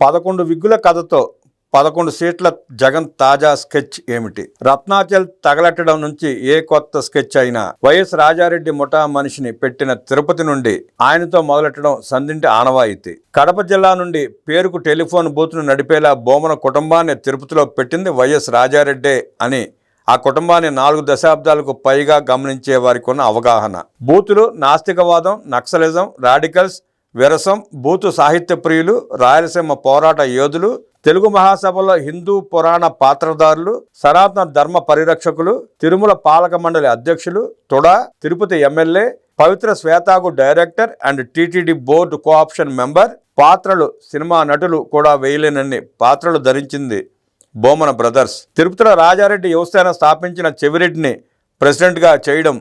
పదకొండు విగ్గుల కథతో పదకొండు సీట్ల జగన్ తాజా స్కెచ్ ఏమిటి? రత్నాచల్ తగలెట్టడం నుంచి ఏ కొత్త స్కెచ్ అయినా వైఎస్ రాజారెడ్డి ముఠా మనిషిని పెట్టిన తిరుపతి నుండి ఆయనతో మొదలెట్టడం సంధింటి ఆనవాయితీ. కడప జిల్లా నుండి పేరుకు టెలిఫోన్ బూత్ను నడిపేలా బోమన కుటుంబాన్ని తిరుపతిలో పెట్టింది వైఎస్ రాజారెడ్డే అని ఆ కుటుంబాన్ని నాలుగు దశాబ్దాలకు పైగా గమనించే వారికి ఉన్న అవగాహన. బూతులు నాస్తికవాదం నక్సలిజం రాడికల్స్ విరసం బూతు సాహిత్య ప్రియులు రాయలసీమ పోరాట యోధులు తెలుగు మహాసభలో హిందూ పురాణ పాత్రదారులు సనాతన ధర్మ పరిరక్షకులు తిరుమల పాలక మండలి అధ్యక్షులు తుడా తిరుపతి ఎమ్మెల్యే పవిత్ర శ్వేతాగు director and TTD board co-option member పాత్రలు సినిమా నటులు కూడా వేయలేనన్ని పాత్రలు ధరించింది బోమన బ్రదర్స్. తిరుపతిలో రాజారెడ్డి యువసేన స్థాపించిన చెవిరెడ్డిని ప్రెసిడెంట్గా చేయడం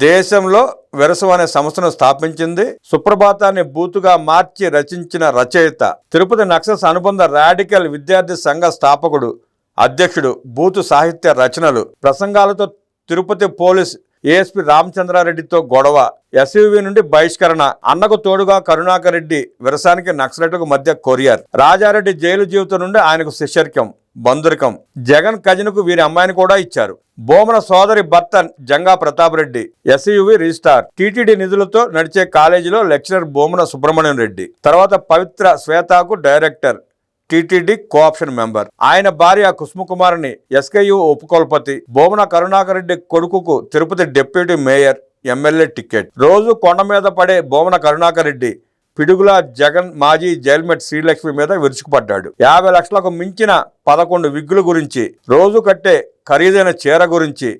దేశంలో విరసం అనే సంస్థను స్థాపించింది. సుప్రభాతాన్ని బూతుగా మార్చి రచించిన రచయిత. తిరుపతి నక్సల్స్ అనుబంధ రాడికల్ విద్యార్థి సంఘ స్థాపకుడు అధ్యక్షుడు బూతు సాహిత్య రచనలు. ప్రసంగాలతో తిరుపతి పోలీస్ ఏఎస్పి రామచంద్రారెడ్డితో గొడవ. ఎస్యూవి నుండి బహిష్కరణ. అన్నకు తోడుగా కరుణాకర్ రెడ్డి విరసానికి నక్సలైట్లకు మధ్య కొరియర్. రాజారెడ్డి జైలు జీవితం నుండి ఆయనకు శిష్యర్క్యం బంధురికం. జగన్ కజిన్కు వీరి అమ్మాయిని కూడా ఇచ్చారు. బోమన సోదరి భర్త Janga Pratap Reddy SUV registrar TTD నిధులతో నడిచే కాలేజీలో లెక్చరర్ బోమన సుబ్రహ్మణ్యం రెడ్డి తర్వాత పవిత్ర శ్వేతాకు డైరెక్టర్ టీటీడీ కోఆప్షన్ మెంబర్. ఆయన భార్య కుసుమకుమారిని ఎస్కేయు ఉపకులపతి బోమన కరుణాకర్ రెడ్డి కొడుకుకు Tirupati deputy mayor MLA ticket. రోజు కొండ మీద పడే బోమన కరుణాకర్ రెడ్డి పిడుగుల జగన్ మాజీ జైల్మెట్ శ్రీలక్ష్మి మీద విరుచుకుపడ్డాడు. యాభై లక్షలకు మించిన పదకొండు విగ్గుల గురించి రోజు కట్టే ఖరీదైన చీర గురించి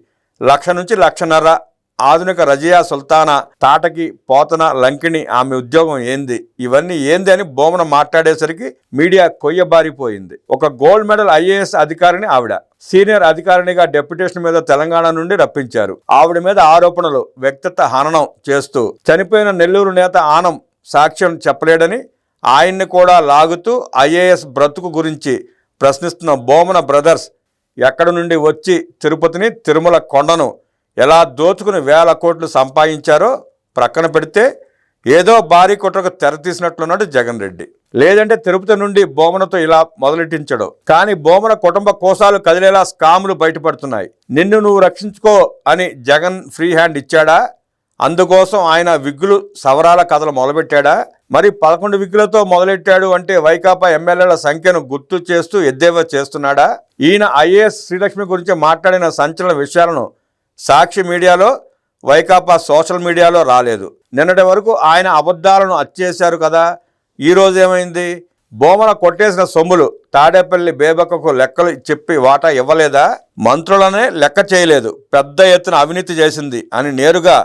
లక్ష నుంచి లక్షన్నర ఆధునిక రజియా సుల్తానా తాటకి పోతన లంకిణి ఆమె ఉద్యోగం ఏంది? ఇవన్నీ ఏంది అని బోమన మాట్లాడేసరికి మీడియా కొయ్యబారిపోయింది. ఒక గోల్డ్ మెడల్ ఐఏఎస్ అధికారిని ఆవిడ సీనియర్ అధికారినిగా డెప్యుటేషన్ మీద తెలంగాణ నుండి రప్పించారు. ఆవిడ మీద ఆరోపణలు వ్యక్తిత్వ హననం చేస్తూ చనిపోయిన నెల్లూరు నేత ఆనం సాక్ష్యం చెప్పలేడని ఆయన్ని కూడా లాగుతూ ఐఏఎస్ బ్రతుకు గురించి ప్రశ్నిస్తున్న బోమన బ్రదర్స్ ఎక్కడి నుండి వచ్చి తిరుపతిని తిరుమల కొండను ఎలా దోచుకుని వేల కోట్లు సంపాదించారో ప్రక్కన పెడితే ఏదో భారీ కుట్రకు తెర తీసినట్లున్నాడు జగన్ రెడ్డి. లేదంటే తిరుపతి నుండి బోమనతో ఇలా మొదలెట్టించడు. కానీ బోమన కుటుంబ కోసాలు కదిలేలా స్కాములు బయటపడుతున్నాయి. నిన్ను నువ్వు రక్షించుకో అని జగన్ ఫ్రీ హ్యాండ్ ఇచ్చాడా? అందుకోసం ఆయన విగ్గులు సవరాల కథలు మొదలుపెట్టాడా? మరి పదకొండు విగ్గులతో మొదలెట్టాడు అంటే వైకాపా ఎమ్మెల్యేల సంఖ్యను గుర్తు చేస్తూ ఎద్దేవా చేస్తున్నాడా? ఈయన ఐఏఎస్ శ్రీలక్ష్మి గురించి మాట్లాడిన సంచలన విషయాలను సాక్షి మీడియాలో వైకాపా సోషల్ మీడియాలో రాలేదు. నిన్నటి వరకు ఆయన అబద్ధాలను అచ్చేశారు కదా. ఈ ఏమైంది? బోమల కొట్టేసిన సొమ్ములు తాడేపల్లి బేబక్కకు లెక్కలు చెప్పి వాటా ఇవ్వలేదా? మంత్రులనే లెక్క చేయలేదు. పెద్ద ఎత్తున అవినీతి చేసింది అని నేరుగా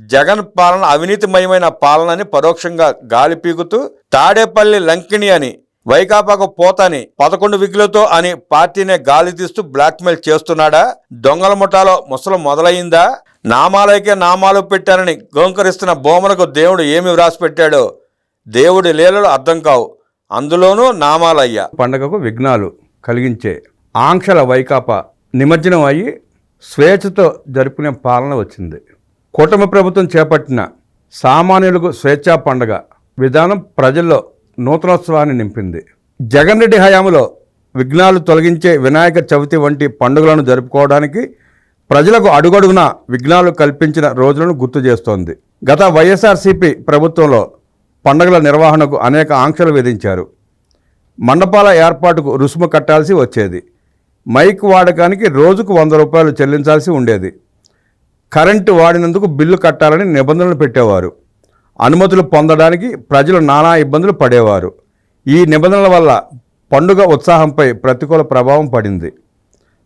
జగన్ పాలన అవినీతిమయమైన పాలనని పరోక్షంగా గాలి పీకుతూ తాడేపల్లి లంకిణి అని వైకాపాకు పోతని పదకొండు విగులతో అని పార్టీనే గాలి తీస్తూ బ్లాక్మెయిల్ చేస్తున్నాడా? దొంగల ముఠాలో ముసలు మొదలయ్యిందా? నామాలైకే నామాలు పెట్టారని గోంకరిస్తున్న బొమ్మలకు దేవుడు ఏమి వ్రాసిపెట్టాడో? దేవుడి లీలలు అర్థం కావు. అందులోనూ నామాలయ్య. పండగకు విఘ్నాలు కలిగించే ఆంక్షల వైకాపా నిమజ్జనం అయ్యి స్వేచ్ఛతో జరుపుకునే పాలన వచ్చింది. కూటమి ప్రభుత్వం చేపట్టిన సామాన్యులకు స్వేచ్ఛా పండగ విధానం ప్రజల్లో నూతనోత్సవాన్ని నింపింది. జగన్ రెడ్డి హయాంలో విఘ్నాలు తొలగించే వినాయక చవితి వంటి పండుగలను జరుపుకోవడానికి ప్రజలకు అడుగడుగున విఘ్నాలు కల్పించిన రోజులను గుర్తు చేస్తోంది. గత వైఎస్ఆర్సీపీ ప్రభుత్వంలో పండుగల నిర్వహణకు అనేక ఆంక్షలు విధించారు. మండపాల ఏర్పాటుకు రుసుము కట్టాల్సి వచ్చేది. మైక్ వాడకానికి రోజుకు వంద రూపాయలు చెల్లించాల్సి ఉండేది. కరెంటు వాడినందుకు బిల్లు కట్టాలని నిబంధనలు పెట్టేవారు. అనుమతులు పొందడానికి ప్రజలు నానా ఇబ్బందులు పడేవారు. ఈ నిబంధనల వల్ల పండుగ ఉత్సాహంపై ప్రతికూల ప్రభావం పడింది.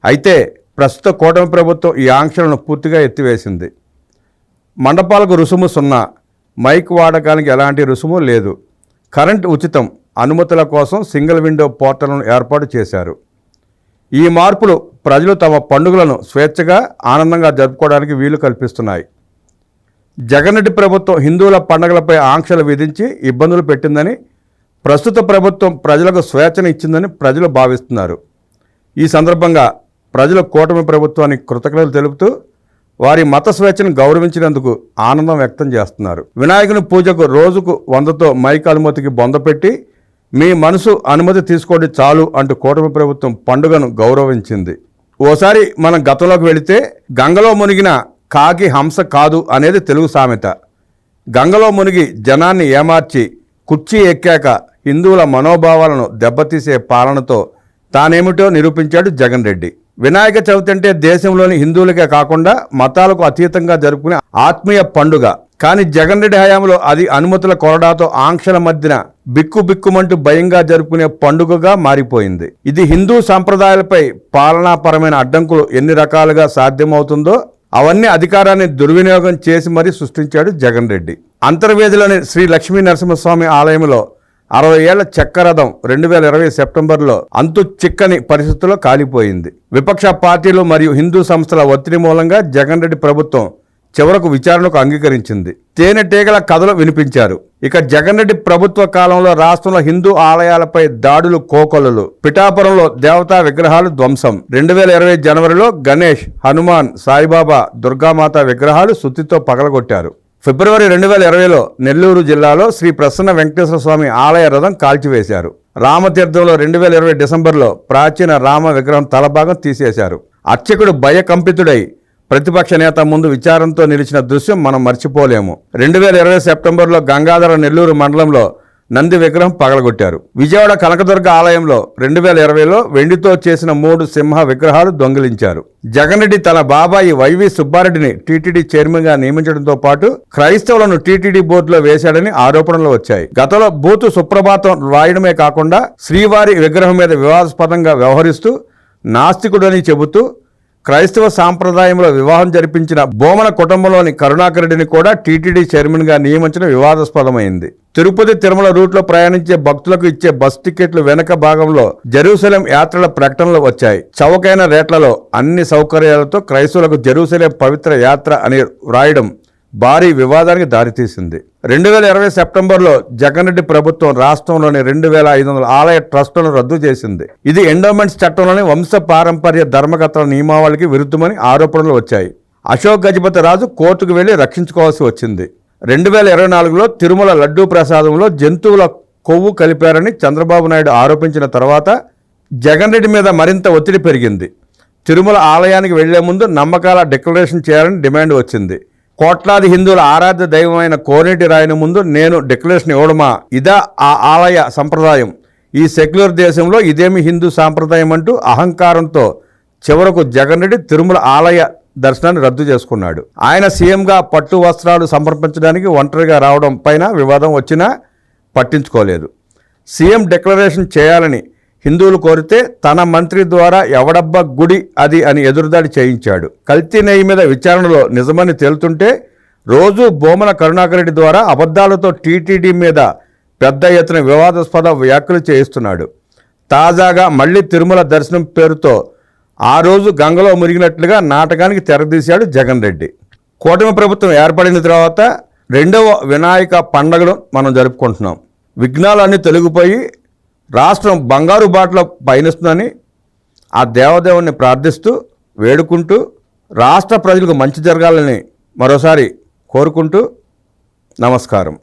అయితే ప్రస్తుత కూటమి ప్రభుత్వం ఈ ఆంక్షలను పూర్తిగా ఎత్తివేసింది. మండపాలకు రుసుము సున్నా మైక్ వాడకానికి ఎలాంటి రుసుము లేదు. కరెంట్ ఉచితం అనుమతుల కోసం సింగిల్ విండో పోర్టల్ను ఏర్పాటు చేశారు. ఈ మార్పులు ప్రజలు తమ పండుగలను స్వేచ్ఛగా ఆనందంగా జరుపుకోవడానికి వీలు కల్పిస్తున్నాయి. జగన్ ప్రభుత్వం హిందువుల పండుగలపై ఆంక్షలు విధించి ఇబ్బందులు పెట్టిందని ప్రస్తుత ప్రభుత్వం ప్రజలకు స్వేచ్ఛను ఇచ్చిందని ప్రజలు భావిస్తున్నారు. ఈ సందర్భంగా ప్రజలు కూటమి ప్రభుత్వానికి కృతజ్ఞతలు తెలుపుతూ వారి మత స్వేచ్ఛను గౌరవించినందుకు ఆనందం వ్యక్తం చేస్తున్నారు. వినాయకుని పూజకు రోజుకు వందతో మైక్ అనుమతికి బొందపెట్టి మీ మనసు అనుమతి తీసుకోండి చాలు అంటూ కూటమి ప్రభుత్వం పండుగను గౌరవించింది. ఓసారి మనం గతంలోకి వెళితే గంగలో మునిగిన కాకి హంస కాదు అనేది తెలుగు సామెత. గంగలో మునిగి జనాన్ని ఏమార్చి కుర్చీ ఎక్కాక హిందువుల మనోభావాలను దెబ్బతీసే పాలనతో తానేమిటో నిరూపించాడు జగన్ రెడ్డి. వినాయక చవితి అంటే దేశంలోని హిందువులకే కాకుండా మతాలకు అతీతంగా జరుపుకునే ఆత్మీయ పండుగ. కానీ జగన్ రెడ్డి హయాంలో అది అనుమతుల కొరడాతో ఆంక్షల మధ్యన బిక్కు బిక్కుమంటూ భయంగా జరుపుకునే పండుగగా మారిపోయింది. ఇది హిందూ సంప్రదాయాలపై పాలనాపరమైన అడ్డంకులు ఎన్ని రకాలుగా సాధ్యమవుతుందో అవన్నీ అధికారాన్ని దుర్వినియోగం చేసి మరీ సృష్టించాడు జగన్ రెడ్డి. అంతర్వేదిలోని శ్రీ లక్ష్మీ నరసింహస్వామి ఆలయంలో అరవై ఏళ్ళ చక్కరథం రెండు వేల ఇరవై సెప్టెంబర్లో అంతు చిక్కని పరిస్థితుల్లో కాలిపోయింది. విపక్ష పార్టీలు మరియు హిందూ సంస్థల ఒత్తిడి మూలంగా జగన్ రెడ్డి ప్రభుత్వం చివరకు విచారణకు అంగీకరించింది. తేనెటీగల కథలు వినిపించారు. ఇక జగన్ రెడ్డి ప్రభుత్వ కాలంలో రాష్ట్రంలో హిందూ ఆలయాలపై దాడులు కోకొలలు. పిఠాపురంలో దేవతా విగ్రహాలు ధ్వంసం. రెండు వేల ఇరవై జనవరిలో గణేష్ హనుమాన్ సాయిబాబా దుర్గామాత విగ్రహాలు సుత్తితో పగలగొట్టారు. ఫిబ్రవరి రెండు వేల ఇరవైలో నెల్లూరు జిల్లాలో శ్రీ ప్రసన్న వెంకటేశ్వర స్వామి ఆలయ రథం కాల్చివేశారు. రామతీర్థంలో రెండు వేల ఇరవై డిసెంబర్లో ప్రాచీన రామ విగ్రహం తలభాగం తీసేశారు. అర్చకుడు భయకంపితుడై ప్రతిపక్ష నేత ముందు విచారంతో నిలిచిన దృశ్యం మనం మర్చిపోలేము. రెండు వేల ఇరవై సెప్టెంబర్లో గంగాధర నెల్లూరు మండలంలో నంది విగ్రహం పగలగొట్టారు. విజయవాడ కనకదుర్గ ఆలయంలో రెండు వేల ఇరవైలో వెండితో చేసిన మూడు సింహ విగ్రహాలు దొంగిలించారు. జగన్ రెడ్డి తన బాబాయి వైవి సుబ్బారెడ్డిని టీటీడీ చైర్మన్గా నియమించడంతో పాటు క్రైస్తవులను టీటీడీ బోర్డులో వేశాడని ఆరోపణలు వచ్చాయి. గతంలో బూతు సుప్రభాతం రాయడమే కాకుండా శ్రీవారి విగ్రహం మీద వివాదాస్పదంగా వ్యవహరిస్తూ నాస్తికుడని చెబుతూ క్రైస్తవ సాంప్రదాయంలో వివాహం జరిపించిన బోమన కుటుంబంలోని కరుణాకరెడ్డిని కూడా టీటీడీ చైర్మన్గా నియమించడం వివాదాస్పదమైంది. తిరుపతి తిరుమల రూట్లో ప్రయాణించే భక్తులకు ఇచ్చే బస్ టికెట్లు వెనక భాగంలో జెరూసలేం యాత్రల ప్రకటనలు వచ్చాయి. చౌకైన రేట్లలో అన్ని సౌకర్యాలతో క్రైస్తవులకు జెరూసలేం పవిత్ర యాత్ర అని వ్రాయడం భారీ వివాదానికి దారితీసింది. రెండు వేల ఇరవై సెప్టెంబర్లో జగన్ రెడ్డి ప్రభుత్వం రాష్ట్రంలోని రెండు వేల ఐదు వందల ఆలయ ట్రస్టులను రద్దు చేసింది. ఇది ఎండోమెంట్స్ చట్టంలోని వంశ పారంపర్య ధర్మకర్తల నియమావళికి విరుద్ధమని ఆరోపణలు వచ్చాయి. అశోక్ గజపతి రాజు కోర్టుకు వెళ్ళి రక్షించుకోవాల్సి వచ్చింది. రెండు వేల ఇరవై నాలుగులో తిరుమల లడ్డూ ప్రసాదంలో జంతువుల కొవ్వు కలిపారని చంద్రబాబు నాయుడు ఆరోపించిన తర్వాత జగన్ రెడ్డి మీద మరింత ఒత్తిడి పెరిగింది. తిరుమల ఆలయానికి వెళ్ళే ముందు నమ్మకాల డిక్లరేషన్ చేయాలని డిమాండ్ వచ్చింది. కోట్లాది హిందువుల ఆరాధ్య దైవమైన కోనేటి రాయని ముందు నేను డిక్లరేషన్ ఇవ్వడమా? ఇదా ఆ ఆలయ సంప్రదాయం. ఈ సెక్యులర్ దేశంలో ఇదేమి హిందూ సాంప్రదాయం అంటూ అహంకారంతో చివరకు జగన్ రెడ్డి తిరుమల ఆలయ దర్శనాన్ని రద్దు చేసుకున్నాడు. ఆయన సీఎంగా పట్టు వస్త్రాలు సమర్పించడానికి ఒంటరిగా రావడం పైన వివాదం వచ్చినా పట్టించుకోలేదు. సీఎం డిక్లరేషన్ చేయాలని హిందువులు కోరితే తన మంత్రి ద్వారా ఎవడబ్బ గుడి అది అని ఎదురుదాడి చేయించాడు. కల్తీ నెయ్యి మీద విచారణలో నిజమని తేలుతుంటే రోజు బోమన కరుణాకరెడ్డి ద్వారా అబద్ధాలతో టీటీడీ మీద పెద్ద ఎత్తున వివాదాస్పద వ్యాఖ్యలు చేయిస్తున్నాడు. తాజాగా మళ్ళీ తిరుమల దర్శనం పేరుతో ఆ రోజు గంగలో మునిగినట్లుగా నాటకానికి తెరదీశాడు జగన్ రెడ్డి. కూటమి ప్రభుత్వం ఏర్పడిన తర్వాత రెండవ వినాయక పండుగను మనం జరుపుకుంటున్నాం. విఘ్నాలన్నీ తొలగిపోయి రాష్ట్రం బంగారు బాటలో పయనిస్తుందని ఆ దేవదేవుణ్ణి ప్రార్థిస్తూ వేడుకుంటూ రాష్ట్ర ప్రజలకు మంచి జరగాలని మరోసారి కోరుకుంటూ నమస్కారం.